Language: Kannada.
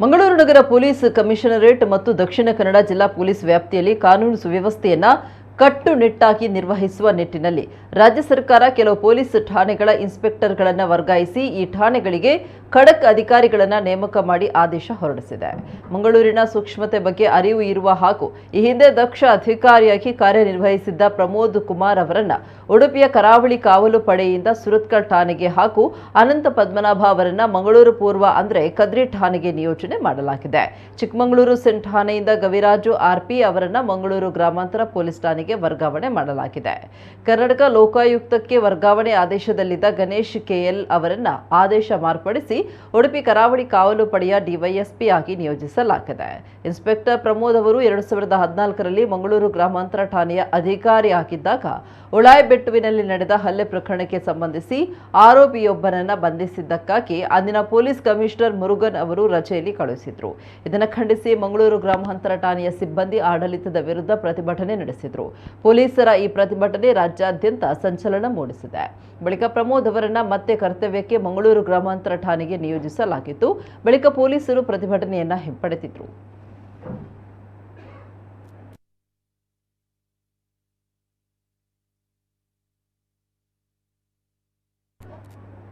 ಮಂಗಳೂರು ನಗರ ಪೊಲೀಸ್ ಕಮಿಷನರೇಟ್ ಮತ್ತು ದಕ್ಷಿಣ ಕನ್ನಡ ಜಿಲ್ಲಾ ಪೊಲೀಸ್ ವ್ಯಾಪ್ತಿಯಲ್ಲಿ ಕಾನೂನು ಸುವ್ಯವಸ್ಥೆಯನ್ನ ಕಟ್ಟುನಿಟ್ಟಾಗಿ ನಿರ್ವಹಿಸುವ ನಿಟ್ಟಿನಲ್ಲಿ ರಾಜ್ಯ ಸರ್ಕಾರ ಕೆಲವು ಪೊಲೀಸ್ ಠಾಣೆಗಳ ಇನ್ಸ್ಪೆಕ್ಟರ್ಗಳನ್ನು ವರ್ಗಾಯಿಸಿ ಈ ಠಾಣೆಗಳಿಗೆ ಖಡಕ್ ಅಧಿಕಾರಿಗಳನ್ನು ನೇಮಕ ಮಾಡಿ ಆದೇಶ ಹೊರಡಿಸಿದೆ. ಮಂಗಳೂರಿನ ಸೂಕ್ಷ್ಮತೆ ಬಗ್ಗೆ ಅರಿವು ಇರುವ ಹಾಗೂ ಈ ಹಿಂದೆ ದಕ್ಷ ಅಧಿಕಾರಿಯಾಗಿ ಕಾರ್ಯನಿರ್ವಹಿಸಿದ್ದ ಪ್ರಮೋದ್ ಕುಮಾರ್ ಅವರನ್ನ ಉಡುಪಿಯ ಕರಾವಳಿ ಕಾವಲು ಪಡೆಯಿಂದ ಸುರತ್ಕಲ್ ಠಾಣೆಗೆ ಹಾಗೂ ಅನಂತ ಪದ್ಮನಾಭ ಅವರನ್ನ ಮಂಗಳೂರು ಪೂರ್ವ ಅಂದ್ರೆ ಕದ್ರಿ ಠಾಣೆಗೆ ನಿಯೋಜನೆ ಮಾಡಲಾಗಿದೆ. ಚಿಕ್ಕಮಗಳೂರು ಸೆಂಟ್ ಠಾಣೆಯಿಂದ ಗವಿರಾಜು ಆರ್ಪಿ ಅವರನ್ನ ಮಂಗಳೂರು ಗ್ರಾಮಾಂತರ ಪೊಲೀಸ್ ಠಾಣೆಗೆ ವರ್ಗಾವಣೆ ಮಾಡಲಾಗಿದೆ. ಕರ್ನಾಟಕ ಲೋಕಾಯುಕ್ತಕ್ಕೆ ವರ್ಗಾವಣೆ ಆದೇಶದಲ್ಲಿದ್ದ ಗಣೇಶ್ ಕೆಎಲ್ ಅವರನ್ನು ಆದೇಶ ಮಾರ್ಪಡಿಸಿ ಉಡುಪಿ ಕರಾವಳಿ ಕಾವಲು ಪಡೆಯ ಡಿವೈಎಸ್ಪಿ ಆಗಿ ನಿಯೋಜಿಸಲಾಗಿದೆ. ಇನ್ಸ್ಪೆಕ್ಟರ್ ಪ್ರಮೋದ್ ಅವರು ಎರಡು ಸಾವಿರದ ಹದಿನಾಲ್ಕರಲ್ಲಿ ಮಂಗಳೂರು ಗ್ರಾಮಾಂತರ ಠಾಣೆಯ ಅಧಿಕಾರಿ ಆಗಿದ್ದಾಗ ಉಳಾಯ್ಬೆಟ್ಟುವಿನಲ್ಲಿ ನಡೆದ ಹಲ್ಲೆ ಪ್ರಕರಣಕ್ಕೆ ಸಂಬಂಧಿಸಿ ಆರೋಪಿಯೊಬ್ಬನನ್ನು ಬಂಧಿಸಿದ್ದಕ್ಕಾಗಿ ಅಂದಿನ ಪೊಲೀಸ್ ಕಮಿಷನರ್ ಮುರುಗನ್ ಅವರು ರಜೆಯಲ್ಲಿ ಕಳುಹಿಸಿದ್ರು. ಇದನ್ನು ಖಂಡಿಸಿ ಮಂಗಳೂರು ಗ್ರಾಮಾಂತರ ಠಾಣೆಯ ಸಿಬ್ಬಂದಿ ಆಡಳಿತದ ವಿರುದ್ಧ ಪ್ರತಿಭಟನೆ ನಡೆಸಿದ್ರು. ಪೊಲೀಸರ ಈ ಪ್ರತಿಭಟನೆ ರಾಜ್ಯಾದ್ಯಂತ ಸಂಚಲನ ಮೂಡಿಸಿದೆ. ಬಳಿಕ ಪ್ರಮೋದ್ ಅವರನ್ನ ಮತ್ತೆ ಕರ್ತವ್ಯಕ್ಕೆ ಮಂಗಳೂರು ಗ್ರಾಮಾಂತರ ಠಾಣೆಗೆ ನಿಯೋಜಿಸಲಾಗಿತ್ತು. ಬಳಿಕ ಪೊಲೀಸರು ಪ್ರತಿಭಟನೆಯನ್ನ ಹಿಂಪಡೆದಿದ್ರು.